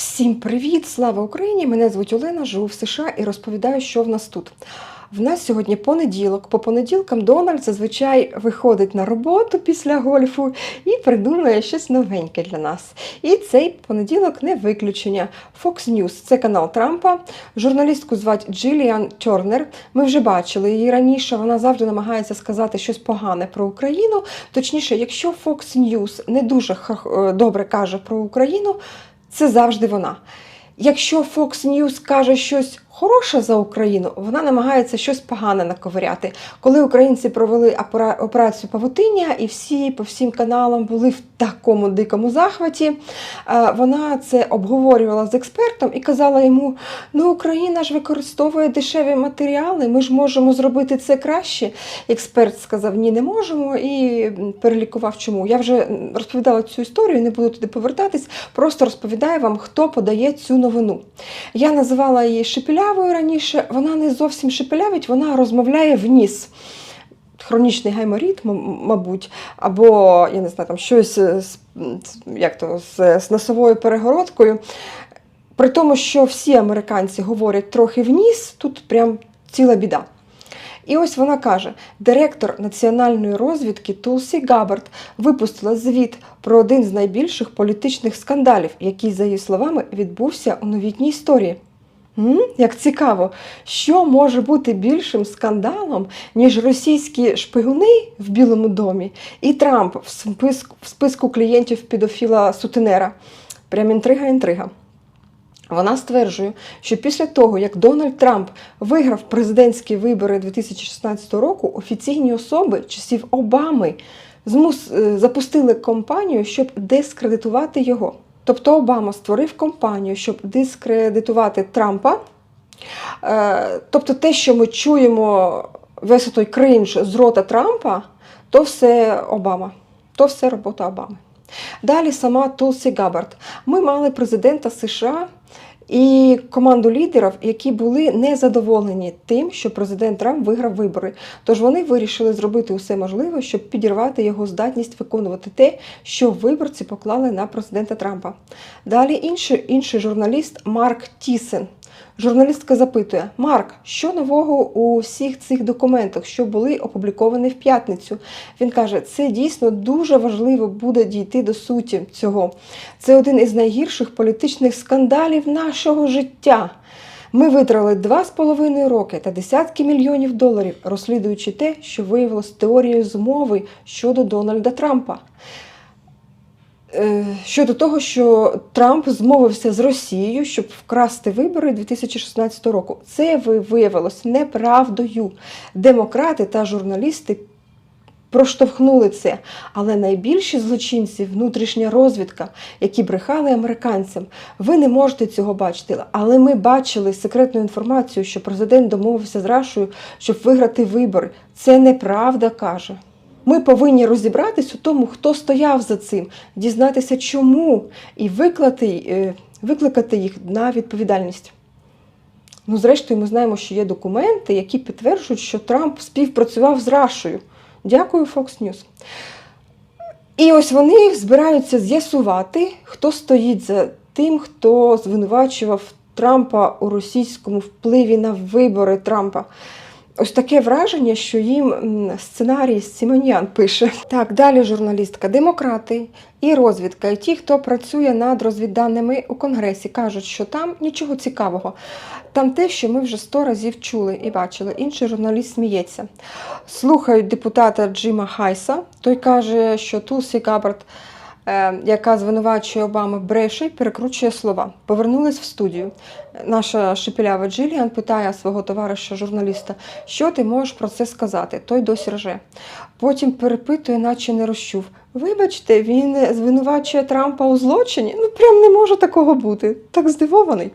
Всім привіт! Слава Україні! Мене звуть Олена, живу в США і розповідаю, що в нас тут. В нас сьогодні понеділок. По понеділкам Дональд зазвичай виходить на роботу після гольфу і придумує щось новеньке для нас. І цей понеділок не виключення. Fox News – це канал Трампа. Журналістку звати Джиліан Тернер. Ми вже бачили її раніше. Вона завжди намагається сказати щось погане про Україну. Точніше, якщо Fox News не дуже е, добре каже про Україну, це завжди вона. Якщо Fox News каже щось хороше за Україну, вона намагається щось погане наковиряти. Коли українці провели операцію Павутиння і всі по всім каналам були в такому дикому захваті, е, вона це обговорювала з експертом і казала йому: ну Україна ж використовує дешеві матеріали, ми ж можемо зробити це краще. Експерт сказав, ні, не можемо, і перелікував чому. Я вже розповідала цю історію, не буду туди повертатись, просто розповідаю вам, хто подає цю новину. Я називала її шепелявою раніше. Вона не зовсім шепелявить, вона розмовляє в ніс. Хронічний гайморіт, мабуть, або я не знаю, там щось з, з- як то, з, з носовою перегородкою. При тому, що всі американці говорять трохи в ніс, тут прям ціла біда. І ось вона каже: директор національної розвідки Тулсі Габбард випустила звіт про один з найбільших політичних скандалів, який, за її словами, відбувся у новітній історії. Як цікаво, що може бути більшим скандалом, ніж російські шпигуни в Білому домі і Трамп в списку, в списку клієнтів педофіла Сутенера. Прям інтрига, інтрига. Вона стверджує, що після того, як Дональд Трамп виграв президентські вибори 2016 року, офіційні особи часів Обами змус, е, запустили кампанію, щоб дискредитувати його. Тобто Обама створив компанію, щоб дискредитувати Трампа. Е, Тобто те, що ми чуємо весь той кринж з рота Трампа, то все Обама, то все робота Обами. Далі сама Тулсі Габбард. Ми мали президента США і команду лідерів, які були незадоволені тим, що президент Трамп виграв вибори. Тож вони вирішили зробити усе можливе, щоб підірвати його здатність виконувати те, що виборці поклали на президента Трампа. Далі інший, інший журналіст Марк Тісен. Журналістка запитує: Марк, що нового у всіх цих документах, що були опубліковані в п'ятницю? Він каже: це дійсно дуже важливо буде дійти до суті цього. Це один із найгірших політичних скандалів нашого життя. Ми витратили два з половиною роки та десятки мільйонів доларів, розслідуючи те, що виявилось теорією змови щодо Дональда Трампа. Е, Щодо того, що Трамп змовився з Росією, щоб вкрасти вибори 2016 року, це ви- виявилось неправдою. Демократи та журналісти проштовхнули це. Але найбільші злочинці внутрішня розвідка, які брехали американцям. Ви не можете цього бачити. Але ми бачили секретну інформацію, що президент домовився з Рашою, щоб виграти вибори. Це неправда каже. Ми повинні розібратись у тому, хто стояв за цим, дізнатися, чому, і викликати, е, викликати їх на відповідальність. Ну, зрештою, ми знаємо, що є документи, які підтверджують, що Трамп співпрацював з Рашою. Дякую, Fox News. І ось вони збираються з'ясувати, хто стоїть за тим, хто звинувачував Трампа у російському впливі на вибори Трампа. Ось таке враження, що їм сценарій Сімонян пише. Так, далі журналістка. Демократи і розвідка, і ті, хто працює над розвідданими у Конгресі, кажуть, що там нічого цікавого. Там те, що ми вже сто разів чули і бачили. Інший журналіст сміється. Слухають депутата Джима Хайса. Той каже, що Тулсі Габбард, яка звинувачує Обами, бреше і перекручує слова. Повернулись в студію. Наша шепілява Джиліан питає свого товариша журналіста, що ти можеш про це сказати. Той досі рже. Потім перепитує, наче не розчув. Вибачте, він звинувачує Трампа у злочині. Ну прям не може такого бути. Так здивований.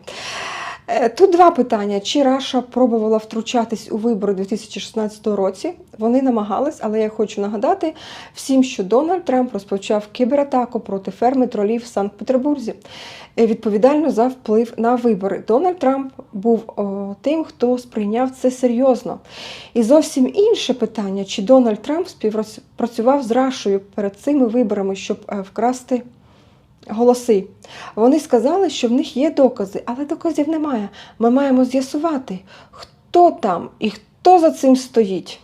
Е, Тут два питання: чи Раша пробувала втручатись у вибори 2016 році? Вони намагались, але я хочу нагадати всім, що Дональд Трамп розпочав кібератаку проти ферми тролів в Санкт-Петербурзі. Е, Відповідально за вплив на вибори. Дональд Трамп був о, тим, хто сприйняв це серйозно. І зовсім інше питання: чи Дональд Трамп співпрацював з Рашою перед цими виборами, щоб е, вкрасти голоси. Вони сказали, що в них є докази, але доказів немає. Ми маємо з'ясувати, хто там і хто за цим стоїть.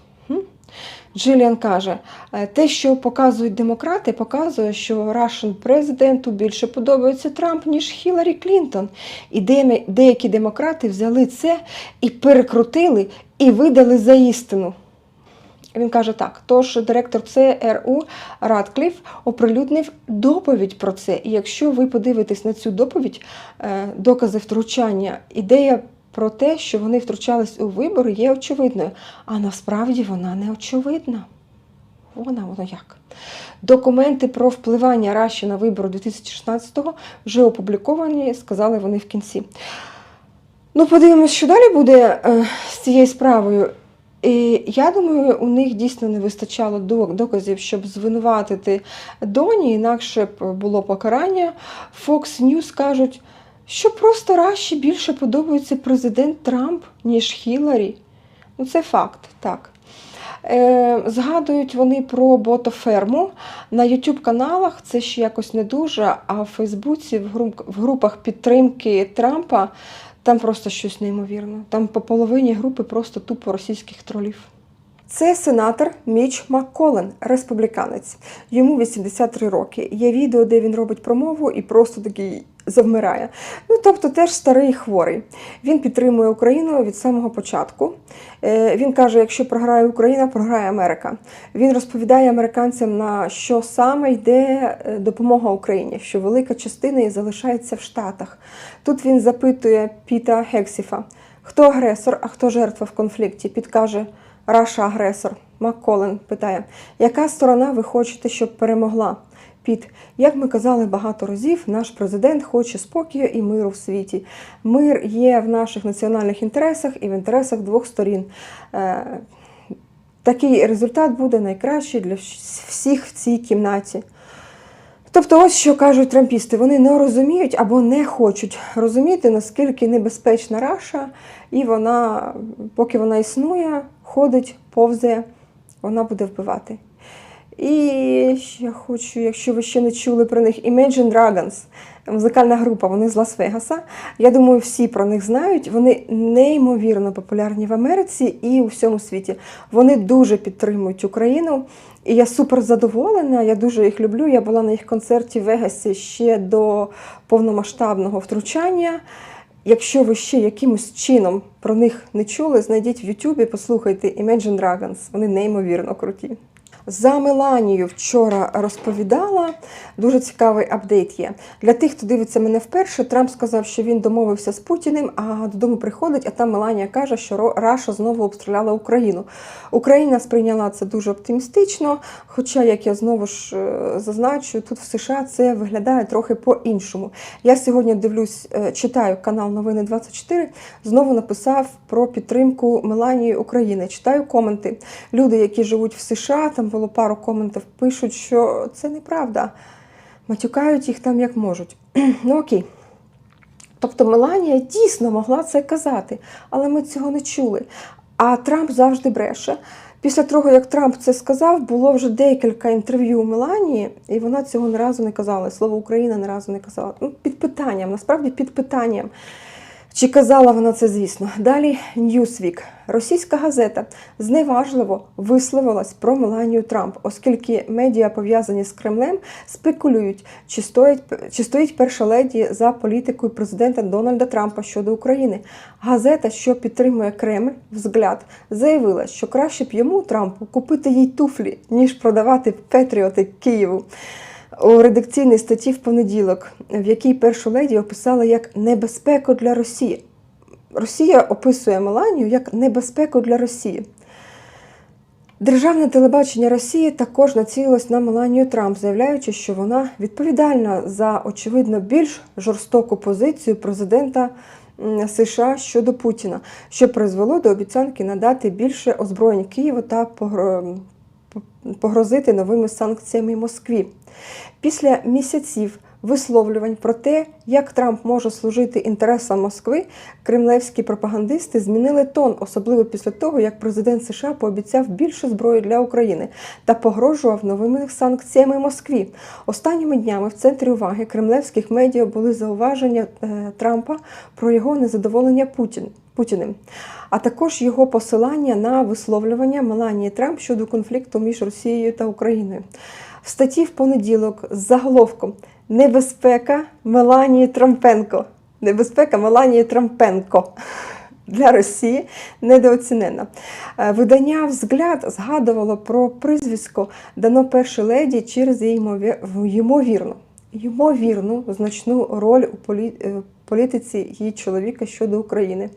Джиліан каже, «Е, те, що показують демократи, показує, що Russian президенту більше подобається Трамп, ніж Хіларі Клінтон. І деякі демократи взяли це і перекрутили, і видали за істину. Він каже так: тож директор ЦРУ Радкліф оприлюднив доповідь про це. І якщо ви подивитесь на цю доповідь, е, докази втручання, ідея про те, що вони втручались у вибори, є очевидною. А насправді вона не очевидна. Вона воно як. Документи про впливання Раші на вибори 2016-го вже опубліковані, сказали вони в кінці. Ну, подивимось, що далі буде е, з цією справою. І я думаю, у них дійсно не вистачало доказів, щоб звинуватити Доні, інакше б було покарання. Fox News кажуть, що просто Раші більше подобається президент Трамп, ніж Хіларі. Ну, це факт, так. Е, згадують вони про ботоферму. На YouTube каналах це ще якось не дуже, а в Фейсбуці, в групах підтримки Трампа, там просто щось неймовірне. Там по половині групи просто тупо російських тролів. Це сенатор Міч Макколен, республіканець. Йому 83 роки. Є відео, де він робить промову і просто такий завмирає. Ну, тобто теж старий хворий. Він підтримує Україну від самого початку. Е, Він каже, якщо програє Україна, програє Америка. Він розповідає американцям, на що саме йде е, допомога Україні, що велика частина її залишається в Штатах. Тут він запитує Піта Гексіфа, хто агресор, а хто жертва в конфлікті. Піт каже, Раша агресор. Макколен питає, яка сторона ви хочете, щоб перемогла? Піт, як ми казали багато разів, наш президент хоче спокою і миру в світі. Мир є в наших національних інтересах і в інтересах двох сторін. Е, Такий результат буде найкращий для всіх в цій кімнаті. Тобто, ось що кажуть трампісти, вони не розуміють або не хочуть розуміти, наскільки небезпечна Раша, і вона, поки вона існує, ходить, повзає, вона буде вбивати. І я хочу, якщо ви ще не чули про них, Imagine Dragons, музикальна група, вони з Лас-Вегаса. Я думаю, всі про них знають. Вони неймовірно популярні в Америці і у всьому світі. Вони дуже підтримують Україну. І я супер задоволена, я дуже їх люблю. Я була на їх концерті в Вегасі ще до повномасштабного втручання. Якщо ви ще якимось чином про них не чули, знайдіть в Ютубі, послухайте Imagine Dragons. Вони неймовірно круті. За Меланію вчора розповідала. Дуже цікавий апдейт є. Для тих, хто дивиться мене вперше, Трамп сказав, що він домовився з Путіним, а додому приходить, а там Меланія каже, що Раша знову обстріляла Україну. Україна сприйняла це дуже оптимістично. Хоча, як я знову ж е, зазначу, тут в США це виглядає трохи по-іншому. Я сьогодні дивлюсь, е, читаю канал Новини 24, знову написав про підтримку Меланії України. Читаю коменти. Люди, які живуть в США, там було пару коментів, пишуть, що це неправда. Матюкають їх там як можуть. ну окей. Тобто Меланія дійсно могла це казати, але ми цього не чули. А Трамп завжди бреше. Після того, як Трамп це сказав, було вже декілька інтерв'ю у Меланії, і вона цього ні разу не казала. Слово Україна ні разу не казала. Ну, під питанням, насправді під питанням. Чи казала вона це, звісно? Далі Newsweek. Російська газета зневажливо висловилась про Меланію Трамп, оскільки медіа, пов'язані з Кремлем, спекулюють, чи стоїть, чи стоїть перша леді за політикою президента Дональда Трампа щодо України. Газета, що підтримує Кремль, взгляд, заявила, що краще б йому Трампу купити їй туфлі, ніж продавати Петріоти Києву у редакційній статті в понеділок, в якій першу леді описала як небезпеку для Росії. Росія описує Меланію як небезпеку для Росії. Державне телебачення Росії також націлилось на Меланію Трамп, заявляючи, що вона відповідальна за очевидно більш жорстоку позицію президента США щодо Путіна, що призвело до обіцянки надати більше озброєнь Києву та погрозити новими санкціями Москві. Після місяців висловлювань про те, як Трамп може служити інтересам Москви, кремлевські пропагандисти змінили тон, особливо після того, як президент США пообіцяв більше зброї для України та погрожував новими санкціями Москві. Останніми днями в центрі уваги кремлевських медіа були зауваження е, Трампа про його незадоволення Путін. Путіним, а також його посилання на висловлювання Меланії Трамп щодо конфлікту між Росією та Україною. В статті в понеділок з заголовком Небезпека Меланії Трампенко. Небезпека Меланії Трампенко для Росії недооцінена. Е, Видання взгляд згадувало про прізвисько дано першій леді через її ймові- ймовірну, ймовірну значну роль у е, політиці її чоловіка щодо України.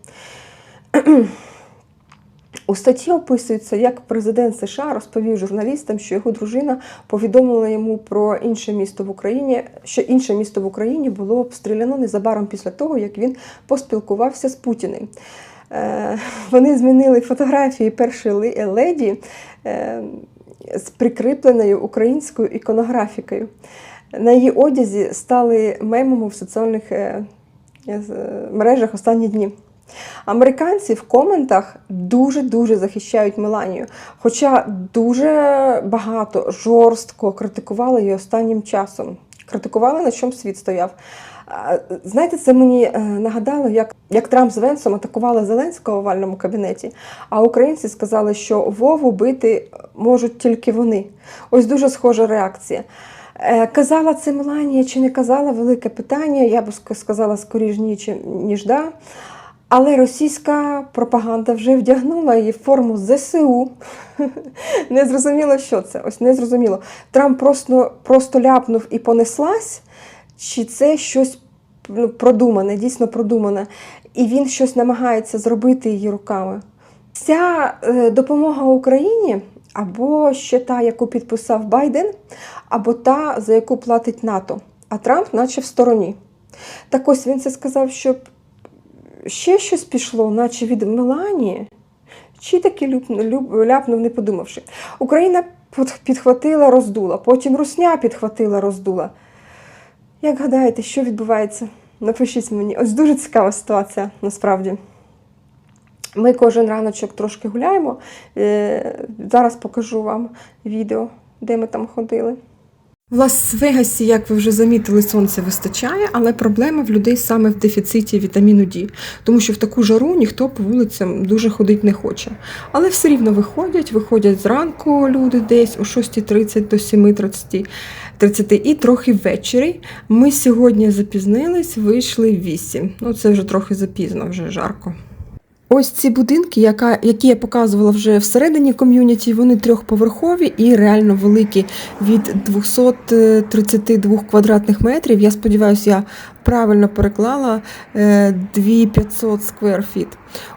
У статті описується, як президент США розповів журналістам, що його дружина повідомила йому про інше місто в Україні, що інше місто в Україні було обстріляно незабаром після того, як він поспілкувався з Путіним. Е, Вони змінили фотографії першої леді е, з прикріпленою українською іконографікою. На її одязі стали мемом в соціальних е, мережах останні дні. Американці в коментах дуже-дуже захищають Меланію, хоча дуже багато жорстко критикували її останнім часом. Критикували, на чому світ стояв. Знаєте, це мені е, нагадало, як, як Трамп з Венсом атакували Зеленського в овальному кабінеті, а українці сказали, що Вову бити можуть тільки вони. Ось дуже схожа реакція. Е, Казала це Меланія чи не казала, велике питання. Я б сказала скоріш ні, ніж да. Але російська пропаганда вже вдягнула її в форму ЗСУ. Не зрозуміло, що це. Ось не зрозуміло. Трамп просто, просто ляпнув і понеслась, чи це щось ну, продумане, дійсно продумане, і він щось намагається зробити її руками. Ця е, допомога Україні або ще та, яку підписав Байден, або та, за яку платить НАТО. А Трамп, наче в стороні. Так ось він це сказав, щоб ще щось пішло, наче від Меланії, чи таки люб, люб, ляпнув, не подумавши. Україна підхватила, роздула, потім Русня підхватила, роздула. Як гадаєте, що відбувається? Напишіть мені. Ось дуже цікава ситуація насправді. Ми кожен раночок трошки гуляємо. Е, Зараз покажу вам відео, де ми там ходили. В Лас-Вегасі, як ви вже замітили, сонце вистачає, але проблема в людей саме в дефіциті вітаміну D, тому що в таку жару ніхто по вулицям дуже ходити не хоче. Але все рівно виходять, виходять зранку люди десь о 6.30 до 7.30 30 і трохи ввечері. Ми сьогодні запізнились, вийшли в 8. Ну це вже трохи запізно, вже жарко. Ось ці будинки, яка, які я показувала вже всередині ком'юніті, вони трьохповерхові і реально великі від 232 квадратних метрів. Я сподіваюся, я правильно переклала е, 2500 square feet.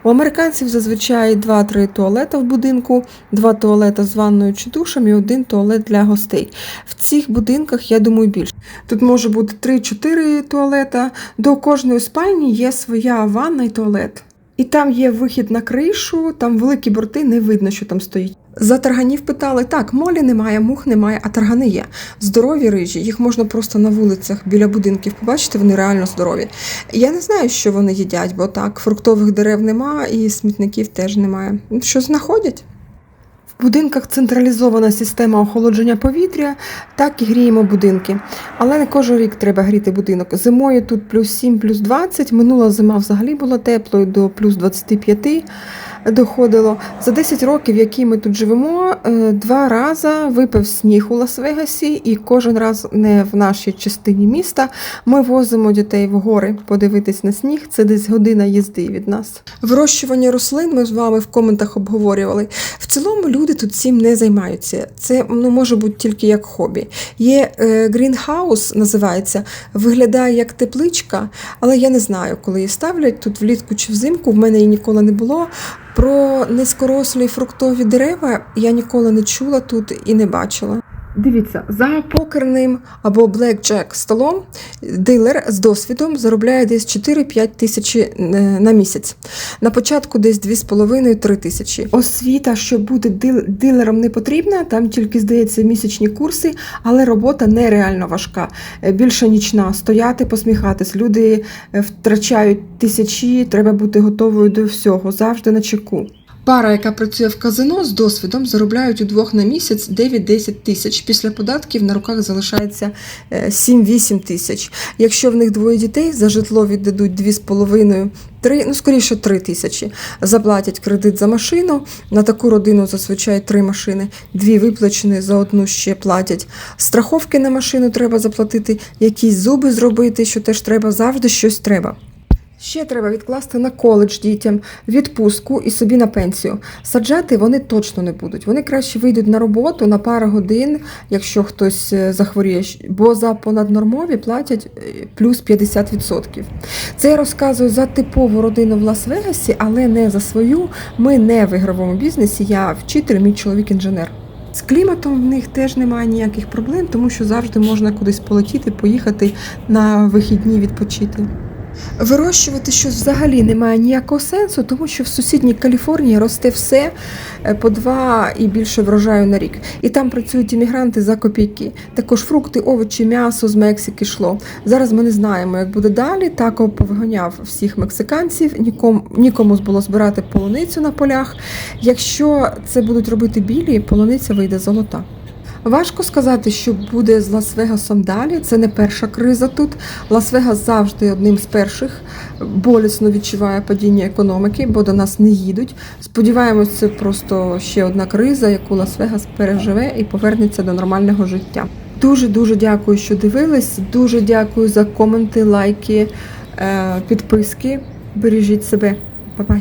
У американців зазвичай 2-3 туалета в будинку, два туалета з ванною чи душем і один туалет для гостей. В цих будинках, я думаю, більше. Тут може бути 3-4 туалета. До кожної спальні є своя ванна і туалет. І там є вихід на кришу, там великі борти, не видно, що там стоїть. За тарганів питали: так, молі немає, мух немає, а таргани є. Здорові рижі, їх можна просто на вулицях біля будинків побачити, вони реально здорові. Я не знаю, що вони їдять, бо так, фруктових дерев нема і смітників теж немає. Що знаходять? В будинках централізована система охолодження повітря, так і гріємо будинки. Але не кожен рік треба гріти будинок. Зимою тут плюс 7, плюс 20. Минула зима взагалі була теплою до плюс 25 доходило. За 10 років, які ми тут живемо, е, два рази випав сніг у Лас-Вегасі, і кожен раз не в нашій частині міста. Ми возимо дітей в гори подивитись на сніг. Це десь година їзди від нас. Вирощування рослин ми з вами в коментах обговорювали. В цілому люди тут цим не займаються. Це ну, може бути тільки як хобі. Є е, грінхаус, називається, виглядає як тепличка, але я не знаю, коли її ставлять тут влітку чи взимку. В мене її ніколи не було. Про низькорослі фруктові дерева я ніколи не чула тут і не бачила. Дивіться, за покерним або блекджек столом дилер з досвідом заробляє десь 4-5 тисячі е, на місяць. На початку десь 2,5-3 тисячі. Освіта, щоб бути дилером, не потрібна. Там тільки здається місячні курси, але робота нереально важка. Е, Більше нічна. Стояти, посміхатись. Люди е, втрачають тисячі, треба бути готовою до всього, завжди на чеку. Пара, яка працює в казино з досвідом, заробляють удвох на місяць 9-10 тисяч. Після податків на руках залишається е, 7-8 тисяч. Якщо в них двоє дітей, за житло віддадуть 2,5 3, ну скоріше 3 тисячі. Заплатять кредит за машину. На таку родину зазвичай три машини, дві виплачені, за одну ще платять. Страховки на машину треба заплатити, якісь зуби зробити, що теж треба, завжди щось треба. Ще треба відкласти на коледж дітям, відпустку і собі на пенсію. Саджати вони точно не будуть. Вони краще вийдуть на роботу на пару годин, якщо хтось е, захворіє, бо за понаднормові платять е, плюс 50%. Це я розказую за типову родину в Лас-Вегасі, але не за свою. Ми не в ігровому бізнесі. Я вчитель, мій чоловік інженер. З кліматом в них теж немає ніяких проблем, тому що завжди можна кудись полетіти, поїхати на вихідні відпочити. Вирощувати щось взагалі немає ніякого сенсу, тому що в сусідній Каліфорнії росте все е, по два і більше врожаю на рік. І там працюють іммігранти за копійки. Також фрукти, овочі, м'ясо з Мексики йшло. Зараз ми не знаємо, як буде далі. Тако повиганяв всіх мексиканців, нікому, нікому було збирати полуницю на полях. Якщо це будуть робити білі, полуниця вийде золота. Важко сказати, що буде з Лас-Вегасом далі. Це не перша криза тут. Лас-Вегас завжди одним з перших болісно відчуває падіння економіки, бо до нас не їдуть. Сподіваємось, це просто ще одна криза, яку Лас-Вегас переживе і повернеться до нормального життя. Дуже дуже дякую, що дивились. Дуже дякую за коменти, лайки, е, підписки. Бережіть себе. Па-бай!